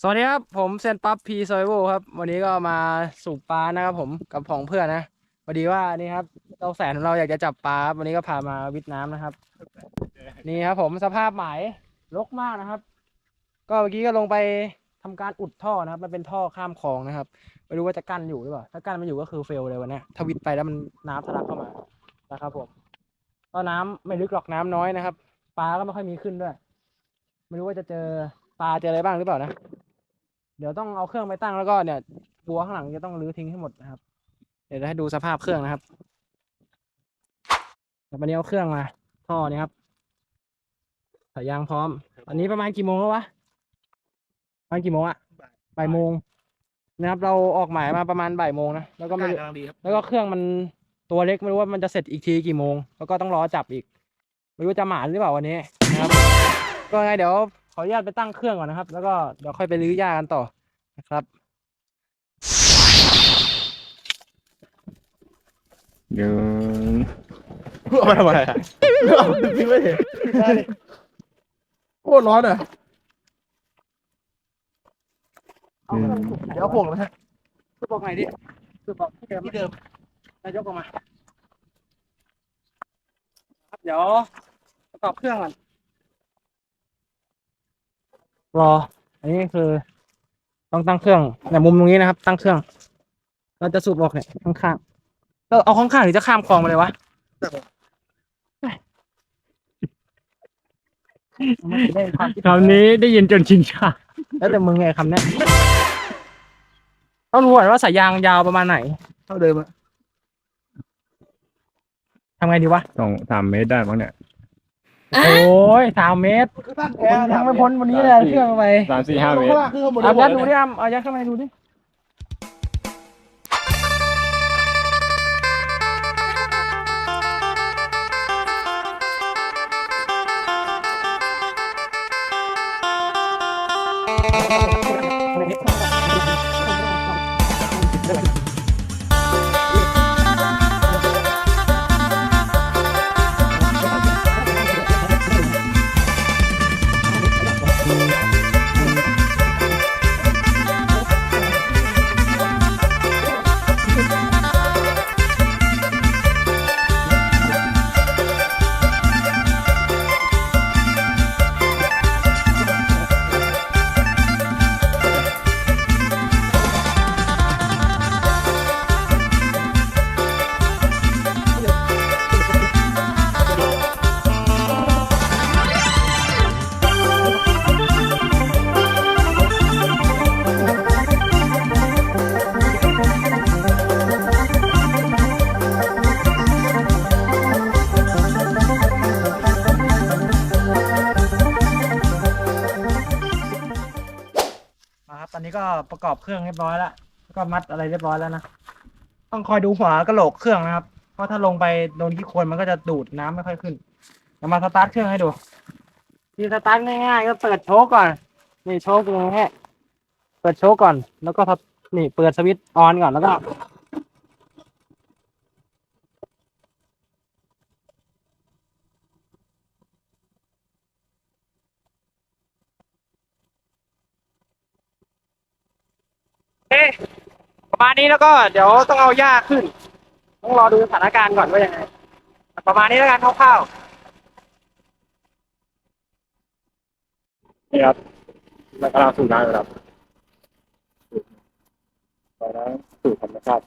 สวัสดีครับ ผมเซนปั๊บพีซอยโวครับ วันนี้ก็มาสูบปลานะครับผมกับผองเพื่อนนะพอดีว่านี่ครับเจ้าแสนของเราอยากจะจับปลาวันนี้ก็พามาวิทน้ำนะครับ นี่ครับผมสภาพหมายรกมากนะครับ ก็เมื่อกี้ก็ลงไปทำการอุดท่อนะครับ มันเป็นท่อข้ามคลองนะครับไม่รู้ว่าจะกั้นอยู่หรือเปล่าถ้ากั้นไม่อยู่ก็คือเฟลเลยวันนี้ถ้าวิดไปแล้วมันน้ำทะลักเข้ามานะครับผมก็น้ำไม่ลึกหรอกน้ำน้อยนะครับปลาก็ไม่ค่อยมีขึ้นด้วยไม่รู้ว่าจะเจอปลาเจออะไรบ้างหรือเปล่านะ เดี๋ยวต้องเอาเครื่องไปตั้งแล้วก็เนี่ยบัวข้างหลังจะต้องรื้อทิ้งให้หมดนะครับ เดี๋ยวจะให้ดูสภาพเครื่องนะครับเดี๋ยววันนี้เอาเครื่องมาท่อนี่ครับสายยางพร้อม อันนี้ประมาณกี่โมงแล้ววะประมาณกี่โมงอะบ่ายโมงนะครับเราออกหมายมาประมาณบ่ายโมงนะแล้วก็ไม่ได้รู้กำลังดีครับแล้วก็เครื่องมันตัวเล็กไม่รู้ว่ามันจะเสร็จอีกทีกี่โมง แล้วก็ต้องรอจับอีก ไม่รู้จะหมานหรือเปล่าวันนี้นะครับ ก็ไงเดี๋ยวข ออนุญาตไปตั้งเครื่องก่อนนะครับ แล้วก็เดี๋ยวค่อยไปรื้อหญ้ากันต่อนะครับ เดี๋ยวเอามาทำอะไรอะเอาทิ้งไว้เถอะโคตรร้อนอะเอาเครื่องเดี๋ยวเอาพวกมาฮะคือบอกไงดิคือบอกที่เดิมที่เดิมนายกออกมา ครับเดี๋ยวประกอบเครื่องก่อน รอ อันนี้คือ ต้องตั้งเครื่องเนี่ยมุมตรงนี้นะครับ ตั้งเครื่อง เราจะสูบออกเนี่ยข้างๆเราเอาข้างๆหรือจะข้ามคลองมาเลยวะได้ความคิดคำนี้ได้ยินจนชินชาแล้วแต่มึงไงคำเนี้ยต้องรู้ก่อนว่าสายยางยาวประมาณไหน เท่าเดิมอะทำไงดีวะสองสามเมตรได้มั้งเนี่ย โอ้ยสามเมตรคือตั้งผมยังไม่พ้นวันนี้เลยเครื่องไปสามสี่ห้าเมตร ข้างล่างคือข้างบนเอายัดหมดูเลยดิอ้ํเอายัดข้างในดูดิ ประกอบเครื่องเรียบร้อยแล้วแล้วก็มัดอะไรเรียบร้อยแล้วนะต้องคอยดูหัวกระโหลกเครื่องนะครับ เพราะถ้าลงไปโดนขี้โคลนมันก็จะดูดน้ำไม่ค่อยขึ้นเดี๋ยวมาสตาร์ทเครื่องให้ดูที่สตาร์ทง่ายๆก็เปิดโชก่อนนี่โชกตรงนี้เปิดโชก่อน แล้วก็นี่เปิดสวิตช์ออนก่อนแล้วก็ เอ๊ะ ประมาณนี้แล้วก็เดี๋ยวต้องเอาหญ้าขึ้น ต้องรอดูสถานการณ์ก่อนว่ายังไง ประมาณนี้แล้วกันคร่าวๆนี่ครับแล้วกำลังสูบน้ำครับตอนนั้นสูบธรรมชาติ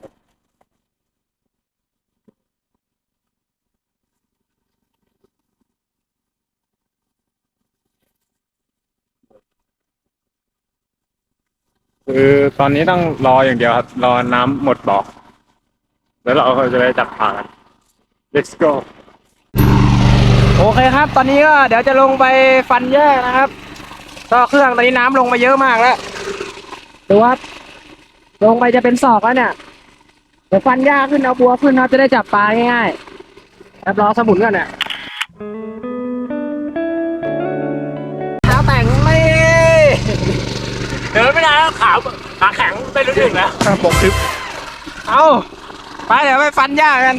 คือตอนนี้ต้องรออย่างเดียวครับ รอน้ำหมดบ่อแล้วเราก็จะไปจับปลากัน let's go โอเคครับ ตอนนี้ก็เดี๋ยวจะลงไปฟันแยกนะครับก็เครื่องตอนนี้น้ำลงมาเยอะมากแล้วดูครับลงไปจะเป็นศอกแล้วเนี่ยเดี๋ยวฟันหญ้าขึ้นเอาบัวขึ้นเราจะได้จับปลาง่ายๆแล้วรอสมุนก่อนเนี่ย เดินไม่ได้แล้วขาขาแข็งไปรู้ถึงแล้ว ครับบอกคลิปเอาไปเดี๋ยวไปฟันหญ้ากัน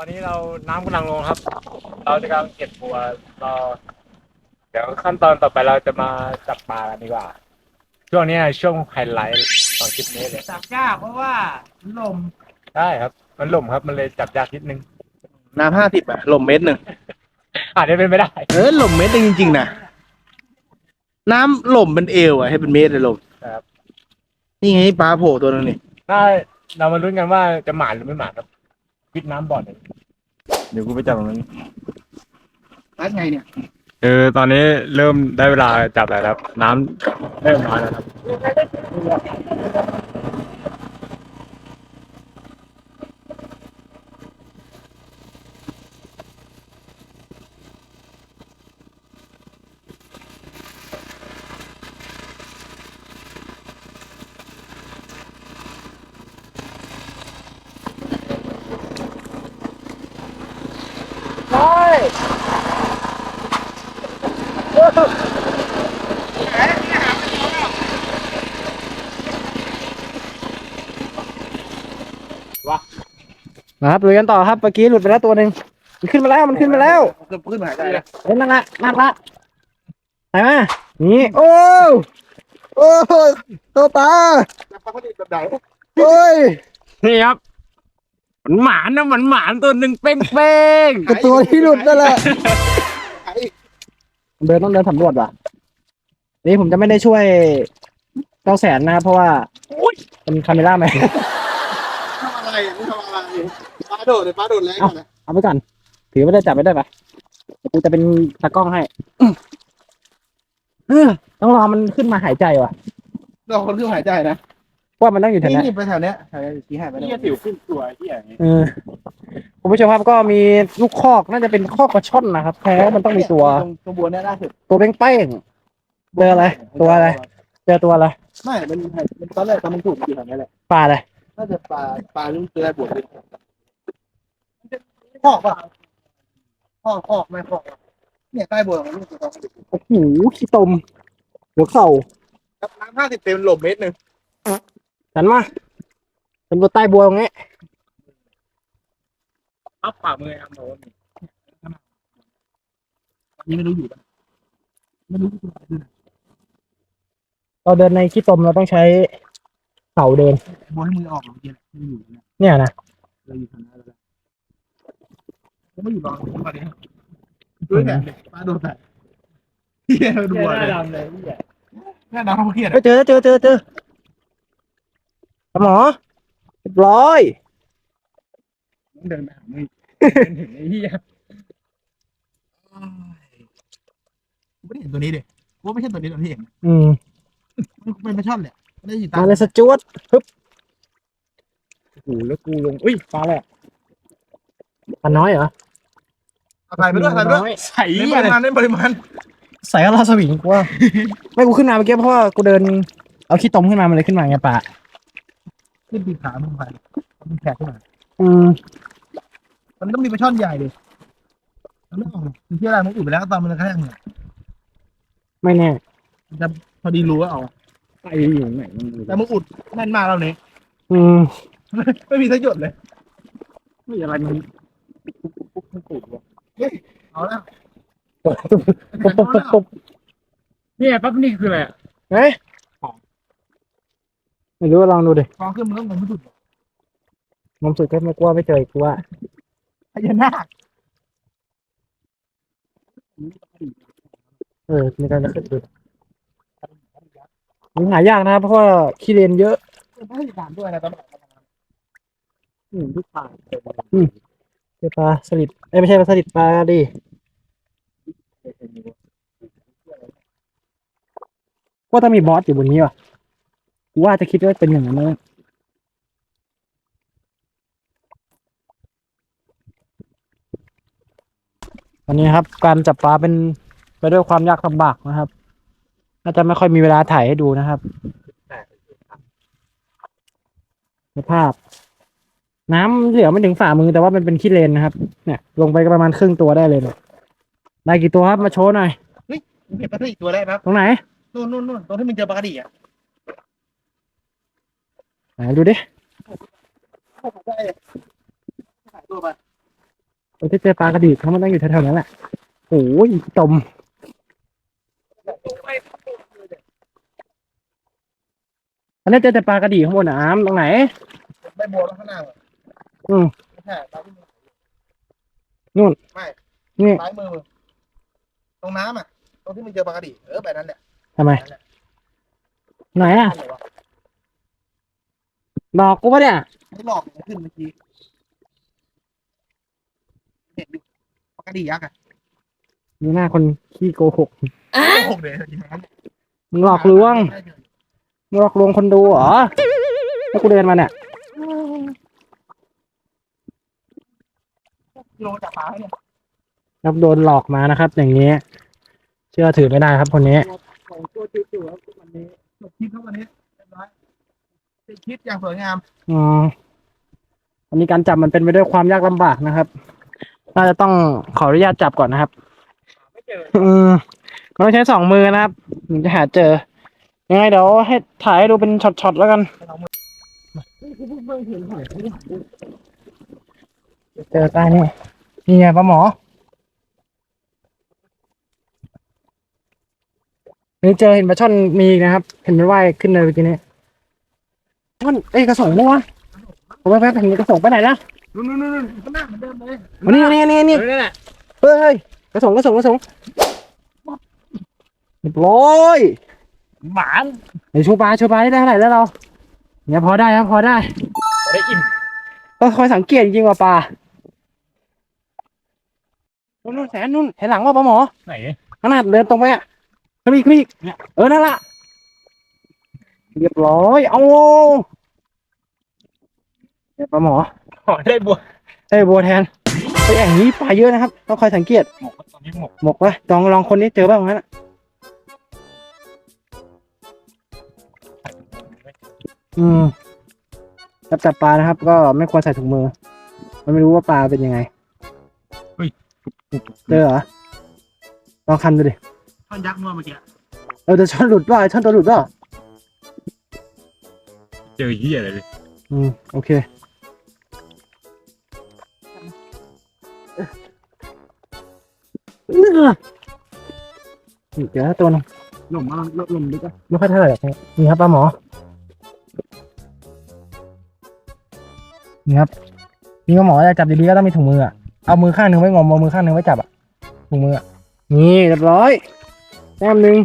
อนนี้เราน้ำกำลังลงครับ เราจะกำลังเก็บบัวรอเดี๋ยวขั้นตอนต่อไปเราจะมาจับปลากันดีกว่า ช่วงนี้ช่วงไฮไลท์ของคลิปนี้เลยจับยากเพราะว่าลมได้ครับ มันหล่มครับมันเลยจับยากนิดนึงน้ำห้าสิบอะลมเม็ดหนึ่งอาจจะเป็นไม่ได้ เออลมเม็ดหนึ่งจริงๆนะน้ำลมเป็นเอวอะให้เป็นเมตรเลยลมครับ นี่ไงปลาโผล่ตัวนึงนี่ถ้าเรามาลุ้นกันว่าจะหมานหรือไม่หมานครับ วิดน้ำบ่อหนึ่งเดี๋ยวกูไปจับตรงนั้น รัดไงเนี่ยเออตอนนี้เริ่มได้เวลาจับแล้วครับ น้ำเริ่มน้อยแล้วครับ นะครับลุยกันต่อครับเมื่อกี้หลุดไปแล้วตัวหนึ่งมันขึ้นมาแล้วมันขึ้นมาแล้วจะขึ้นมาหายใจแล้วเฮ้ยนั่นละนั่นละไหนมานี่โอ้โอ้ยตัวปลาจับปลาคนอื่นแบบไหนโอ้ยนี่ครับ มันหมานนะมันหมานตัวหนึ่งเป้งเป้งกับตัวที่หลุดนั่นแหละเดินต้องเดินสำรวจว่ะ นี่ผมจะไม่ได้ช่วยเก้าแสนนะครับเพราะว่าเป็นคาเมล่าไหมทำอะไรมึงทำอะไรปลาโดดเลยปลาโดดแรงกว่านะเอาไปก่อน ถือไม่ได้จับไม่ได้ปะเดี๋ยวกูจะเป็นตากล้องให้เออต้องรอมันขึ้นมาหายใจว่ะเราคนขึ้นหายใจนะ ว่ามันต้องอยู่แถวนี่เนี้ยนี่ไปแถวเนี้ยแถวเนี้ยชี้หายไปที่เนี่ยสิวขึ้นตัวที่อย่างนี้เออคุณผู้ชมครับก็มีลูกคอกน่าจะเป็นคอกกระช่อนนะครับแพ้มันต้องมีตัวตรงตรงบัวเนี่ยล่าสุดตัวเป้งเป้งๆเจออะไร ตัวอะไร เจอตัวอะไร ไม่ มันมันตอนแรกตอนมันถูกอยู่แถวนี้แหละปลาอะไรน่าจะปลาปลาลุ่มเกลือบวกเลยหอกป่ะหอกหอกไม่หอกอะเนี่ยใต้บัวมันลูกตัวโอ้โหขี้ตมหัวเข่าครับน้ำห้าสิบเต็มหลบเมตรหนึ่ง ฉันมาเป็นตัวใต้บัวตรงนี้อัพฝ่ามือครับโน้นนี่ไม่รู้อยู่ป่ะไม่รู้อยู่ป่ะเราเดินในขี้ตมเราต้องใช้เข่าเดินบัวให้มือออกเมื่อกี้ไม่อยู่นะเนี่ยนะเราอยู่ทางนั้นแล้วก็ไม่อยู่รอตอนนี้ด้วยแต่ปลาโดนแต่เฮียดูบัวเลยดำเลยพี่แม่น้ำเขาเครียดเฮ้ยเจอเจอเจอเจอ หมอเรียบร้อยเดินไปหามึงเห็นไอ้เหี้ยไม่ได้เห็นตัวนี้ดิว่าไม่ใช่ตัวนี้ตัวที่เห็นอืมมันเป็นปลาช่อนแหละไม่ได้อยู่ตามาเลยสจวตฮึบโอ้โหแล้วกูลงอุ้ยปลาแหละปลาน้อยเหรอถ่ายไปด้วยถ่ายไปด้วยใส่เน้นปริมาณเน้นปริมาณใส่กระลาสวิงกูว่า ไม่กูขึ้นมาเมื่อกี้เพราะว่ากูเดิน เอาขี้ตมขึ้นมามันเลยขึ้นมาไงปลา ขึ้นปีขามึงไปมึงแขกขึ้นมาอืมมันต้องมีปลาช่อนใหญ่ดิมันไม่ออกมันเที่ยวอะไรมันอุดไปแล้วตอนมันกระแทกเนี่ยไม่แน่มันจะพอดีรู้ว่าเอาไปอยู่ไหนมึงดูแต่มึงอุดแน่นมากแล้วนี้อืมไม่มีสักหยดเลยไม่อะไรมันปุ๊บปุ๊บปุ๊บปุ๊บเอาแล้วปุ๊บปุ๊บปุ๊บปุ๊บเนี่ยปั๊บนี่คืออะไรอะเฮ้ย ไม่รู้ว่าลองดูดิฟองขึ้นมันต้องมันไม่ดุดนมสุดก็ไม่กลัวไม่เจออีกกูว่าพญานาคเออมีการจะขึ้นดูมันหายากนะครับเพราะว่าขี้เลนเยอะไม่ให้ตามด้วยนะตอนนั้นอืมทุกทางเจอปลาสลิดเอ้ยไม่ใช่ปลาสลิดปลาดิว่าต้องมีบอสอยู่บนนี้ว่ะ กูว่าจะคิดว่าเป็นอย่างนั้นนะวันนี้ครับ การจับปลาเป็นไปด้วยความยากลำบากนะครับน่าจะไม่ค่อยมีเวลาถ่ายให้ดูนะครับสภาพ น้ำเหลือไม่ถึงฝ่ามือแต่ว่ามันเป็นขี้เลนนะครับ เนี่ย ลงไปก็ประมาณครึ่งตัวได้เลยเนี่ยได้กี่ตัวครับมาโชว์หน่อยมึงเห็นปลาได้อีกตัวได้ครับ ตรงไหนนู่นนู่นนู่นตรงที่มึงเจอปลากระดีอะไหนดูดิได้หายตัวไปโอ้ยที่เจอปลากระดีเขามันต้องอยู่แถวๆนั้นแหละโอ้ยตมอันนี้เจอแต่ปลากระดีข้างบนอะอามตรงไหนไม่บัวแล้วข้างหน้าอะอืมไม่ใช่ปลาที่มึงนู่นไม่นี่ซ้ายมือมึงตรงน้ำอะตรงที่มึงเจอปลากระดีเออแบบนั้นแหละทำไมไหนอะนั่นแหละวะหลอกกูปะเนี่ย ไม่หลอกมันขึ้นเมื่อกี้เห็นดิปลากระดียักษ์อะดูหน้าคนขี้โกหก โอ้โหเดี๋ยวอย่างนั้นมึงหลอกลวง มึงหลอกลวงคนดูเหรอ แล้วกูเดินมาเนี่ยกิโลจากปลาเนี่ยครับโดนหลอกมานะครับ อย่างนี้ เชื่อถือไม่ได้ครับคนนี้ของตัวจิ๋วๆครับวันนี้จบคลิปครับวันนี้เรียบร้อยเป็น คลิปอย่างสวยงามอืมอันนี้การจับมันเป็นไปด้วยความยากลำบากนะครับ น่าจะต้องขออนุญาตจับก่อนนะครับไม่เจออืมมันต้องใช้สองมือนะครับถึงจะหาเจอ ยังไงเดี๋ยวให้ถ่ายให้ดูเป็นช็อตๆแล้วกันเจอใต้นี่นี่ไงปลาหมอ นี่เจอเห็นปลาช่อนมีอีกนะครับ เห็นมันว่ายขึ้นเลยเมื่อกี้นี้ ช่อนเอ้ยกระสงมั้งวะผมแป๊บๆเห็นกระสงไปไหนนะนู่นนู่นนู่นข้างหน้าเหมือนเดิมเลยมานี่นี่นี่นี่เออนั่นแหละเฮ้ยเฮ้ยกระสงกระสงกระสงเรียบร้อยหมานเดี๋ยวชูปลาชูปลาได้เท่าไหร่แล้วเราเนี่ยพอได้ครับพอได้ได้อิ่มต้องคอยสังเกตจริงๆว่าปลานู่นนู่นแสนนู่นเห็นหลังว่าปลาหมอไหนขนาดเดินตรงไปอะขึ้นอีกขึ้นอีกเออนั่นละ เรียบร้อยเอาเนี่ยปลาหมอหอได้บัวเอ้ยบัวแทนไอ้อย่างนี้ปลาเยอะนะครับต้องคอยสังเกตหมกตอนนี้หมกหมกไว้ลองลองคนนี้เจอบ้างงั้นอะอืมจับจับปลานะครับ ก็ไม่ควรใส่ถุงมือ มันไม่รู้ว่าปลาเป็นยังไงเจอเหรอลองคันดูดิท่อนยักษ์นวดเมื่อกี้เออแต่ช่อนหลุดป่ะไอ้ช่อนตัวหลุดป่ะ เจอเหี้ยอะไรเลยอืมโอเคนี่เดี๋ยวตัวหนึงหนุ่มมาลดลมลึกอะไม่ค่อยเท่าไหร่หรอกนี่ครับปลาหมอ นี่ครับนี่ปลาหมอจะจับดีๆก็ต้องมีถุงมืออะ เอามือข้างหนึ่งไว้งอมเอามือข้างหนึ่งไว้จับอะถุงมืออะ นี่เรียบร้อยแต้มหนึ่ง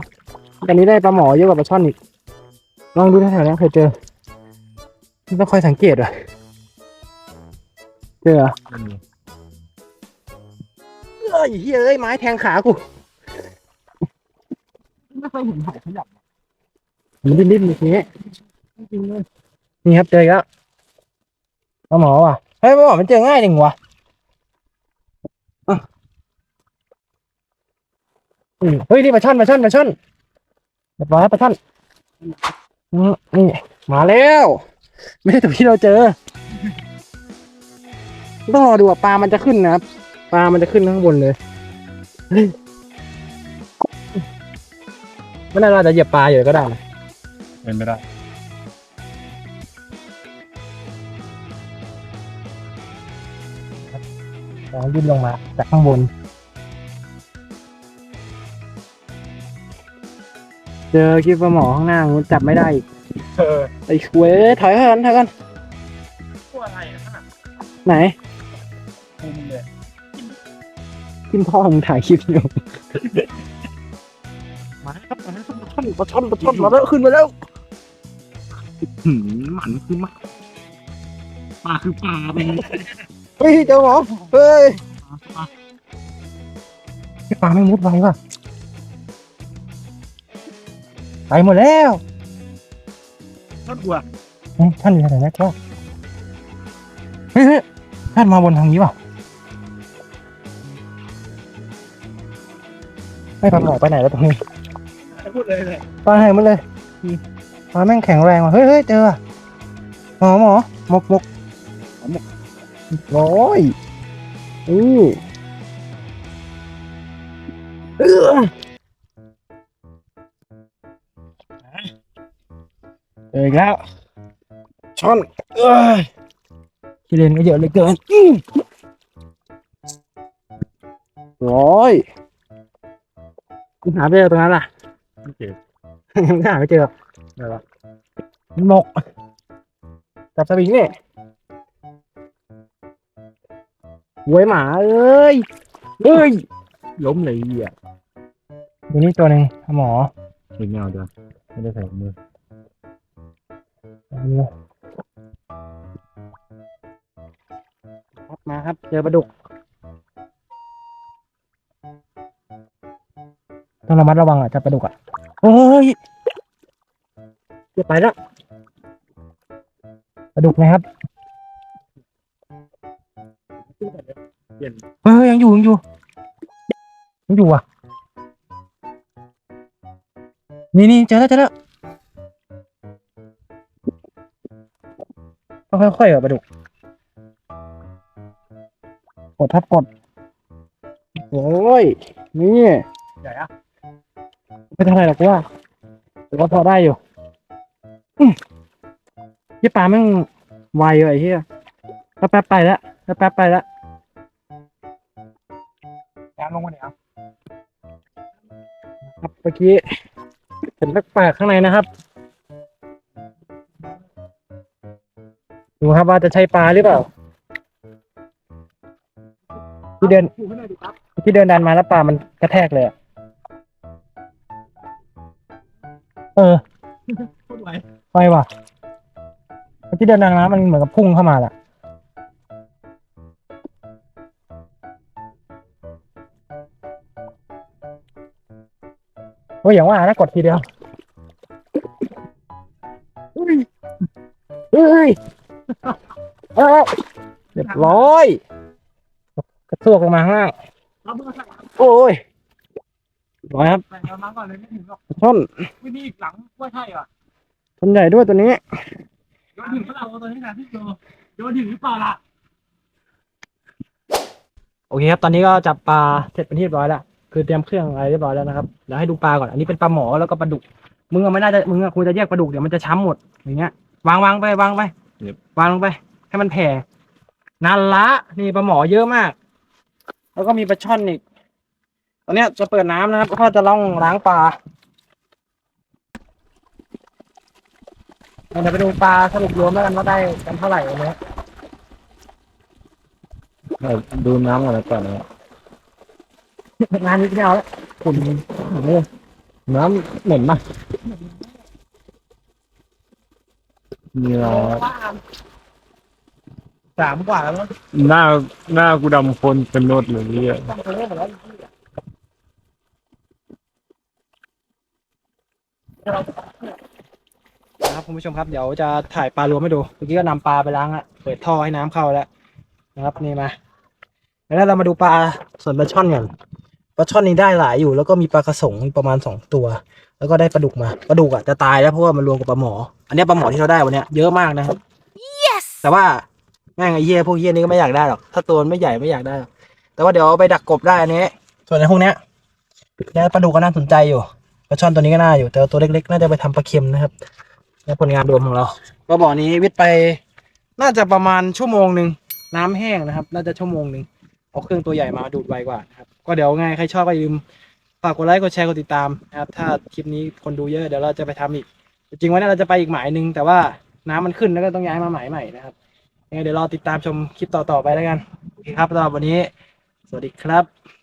แต่นี้ได้ปลาหมอเยอะกว่าปลาช่อนอีก ลองดูแถวๆนี้เคยเจอ ต้องคอยสังเกตว่ะเจอเหรอมันมีเอ้ยเฮ้ยเอ้ยไม้แทงขากูไม่เคยเห็นหอยขยับมันดิ้นๆอย่างนี้จริงเลยนี่ครับเจออีกแล้วปลาหมอว่ะเฮ้ยปลาหมอมันเจอง่ายจริงวะอะอืมเฮ้ยนี่ปลาช่อนปลาช่อนปลาช่อนเรียบร้อยปลาช่อนอืมนี่มาแล้ว ไม่ใช่ตัวที่เราเจอ ต้องรอดูว่าปลามันจะขึ้นนะครับ ปลามันจะขึ้นข้างบนเลยเฮ้ยไม่น่าเราจะเหยียบปลาอยู่ก็ได้นะเป็นไม่ได้ลองยื่นลงมาจากข้างบน เจอคลิปปลาหมอข้างหน้างูจับไม่ได้อีก เออไอ้คุยเอ้ยถอยก่อนถอยก่อนตัวอะไรอะขนาดไหนคุมเลยกินพ่อมึงถ่ายคลิปอยู่มาแล้วครับมาแล้วครับปลาช่อนปลาช่อนปลาช่อนมาแล้วขึ้นมาแล้วหืมหมันคือมากปลาคือปลาเป็นเฮ้ยเจ้าหมอเฮ้ยพี่ปลาไม่มุดไวว่ะไปหมดแล้ว ท่านกลัวเฮ้ยท่านอยู่ไหนนะก็เฮ้ยเฮ้ยท่านมาบนทางนี้เปล่าไม่ปลาหมอไปไหนแล้วตรงนี้พูดเลยเลยปลาหายหมดเลยปลาแม่งแข็งแรงว่ะเฮ้ยเฮ้ยเจอว่ะหมอหมอหมกหมกหมกร้อยอือ ออเจออีกแล้วช้อนเอ้ยที่เล่นก็เยอะเหลือเกินอื้อร้อยคุณหาไปเจอตรงนั้นล่ะไม่เจอยังหาไม่เจอเดี๋ยวหมกจับสวิงเนี่ยหวยหมาเอ้ยเอ้ยล้มเลยอะตัวนี้ตัวหนึ่งหมอเห็นเงาเดียวไม่ได้ใส่มือ ครับมาครับ เจอปลาดุก ต้องระมัดระวังอะจับปลาดุกอะโอ้ยจะไปแล้วปลาดุกไหมครับเฮ้ยยังอยู่ยังอยู่ยังอยู่อะ นี่นี่เจอแล้วเจอแล้ว ต้องค่อยๆอะปลาดุก กดทับกด โอ้ย นี่ใหญ่อะไม่เท่าไหร่หรอกกูว่าแต่ก็พอได้อยู่อื้อยี่ปลาแม่งไวว่ะไอ้เหี้ยแล้วแป๊บไปแล้วแล้วแป๊บไปแล้วแอนลงมาเนี่ยครับครับเมื่อกี้เห็นแปลกๆข้างในนะครับ ดูครับว่าจะใช่ปลาหรือเปล่า ที่เดินที่เดินดันมาแล้วปลามันกระแทกเลยอะเออพูดไวไปว่ะที่เดินดันมามันเหมือนกับพุ่งเข้ามาแหละโอ้ยอย่างว่านะกดทีเดียว รียบร้อยกระซวกลงมาข้างล่างรับมือใส่โอ้ยร้อยครับใส่เอามาก่อนเลยไม่ถึงหรอกท่อนไม่มีอีกหลังว่าใช่เหรอท่อนใหญ่ด้วยตัวนี้โยนถึงเปล่าเอาตัวนี้นะพี่โจโยนถึงหรือเปล่าล่ะโอเคครับตอนนี้ก็จับปลาเสร็จเป็นที่เรียบร้อยแล้วคือเตรียมเครื่องอะไรเรียบร้อยแล้วนะครับเดี๋ยวให้ดูปลาก่อนอันนี้เป็นปลาหมอแล้วก็ปลาดุกมึงอะไม่น่าจะมึงอะควรจะแยกปลาดุกเดี๋ยวมันจะช้ำหมดอย่างเงี้ยวางวางไปวางไปวางลงไป ให้มันแผ่ นานละนี่ปลาหมอเยอะมาก แล้วก็มีปลาช่อนอีกตอนเนี้ยจะเปิดน้ำนะครับเพราะจะล่องล้างปลาเดี๋ยวไปดูปลาสรุปรวมแล้วกันว่าได้กันเท่าไหร่วันนี้ดูน้ำอะไรก่อนนะงานนี้ไม่เอาแล้วขุนนี่น้ำเหม็นมากมีเรา สามกว่าแล้วมั้งหน้าหน้ากูดำคนเป็นรถเลยเนี่ยนะครับคุณผู้ชมครับเดี๋ยวจะถ่ายปลารวมให้ดูเมื่อกี้ก็นำปลาไปล้างละเปิดท่อให้น้ำเข้าแล้วนะครับนี่มาแล้วเรามาดูปลาส่วนปลาช่อนก่อนปลาช่อนนี่ได้หลายอยู่ แล้วก็มีปลากระสงประมาณสองตัว แล้วก็ได้ปลาดุกมาปลาดุกอะจะตายแล้วเพราะว่ามันรวมกับปลาหมอ อันเนี้ยปลาหมอที่เราได้วันเนี้ยเยอะมากนะครับ yes แต่ว่า แม่งไอ้เหี้ยพวกเหี้ยนี้ก็ไม่อยากได้หรอก ถ้าตัวมันไม่ใหญ่ไม่อยากได้หรอกแต่ว่าเดี๋ยวเอาไปดักกบได้อันนี้ ส่วนในพวกเนี้ยเนี่ยปลาดุกก็น่าสนใจอยู่ปลาช่อนตัวนี้ก็น่าอยู่ แต่ว่าตัวเล็กๆ น่าจะไปทำปลาเค็มนะครับและผลงานรวมของเรา ก็บ่อนี้วิทย์ไปน่าจะประมาณชั่วโมงหนึ่งน้ำแห้งนะครับ น่าจะชั่วโมงหนึ่งเอาเครื่องตัวใหญ่มาดูดไวกว่านะครับ ก็เดี๋ยวไงใครชอบก็อย่าลืมฝากกดไลค์กดแชร์กดติดตามนะครับ ถ้าคลิปนี้คนดูเยอะเดี๋ยวเราจะไปทำอีก จริงๆวันนี้เราจะไปอีกหมายหนึ่งแต่ว่าน้ำมันขึ้นแล้วก็ต้องย้ายมาหมายใหม่นะครับ ยังไงเดี๋ยวรอติดตามชมคลิปต่อๆไปแล้วกันโอเคครับสำหรับวันนี้ สวัสดีครับ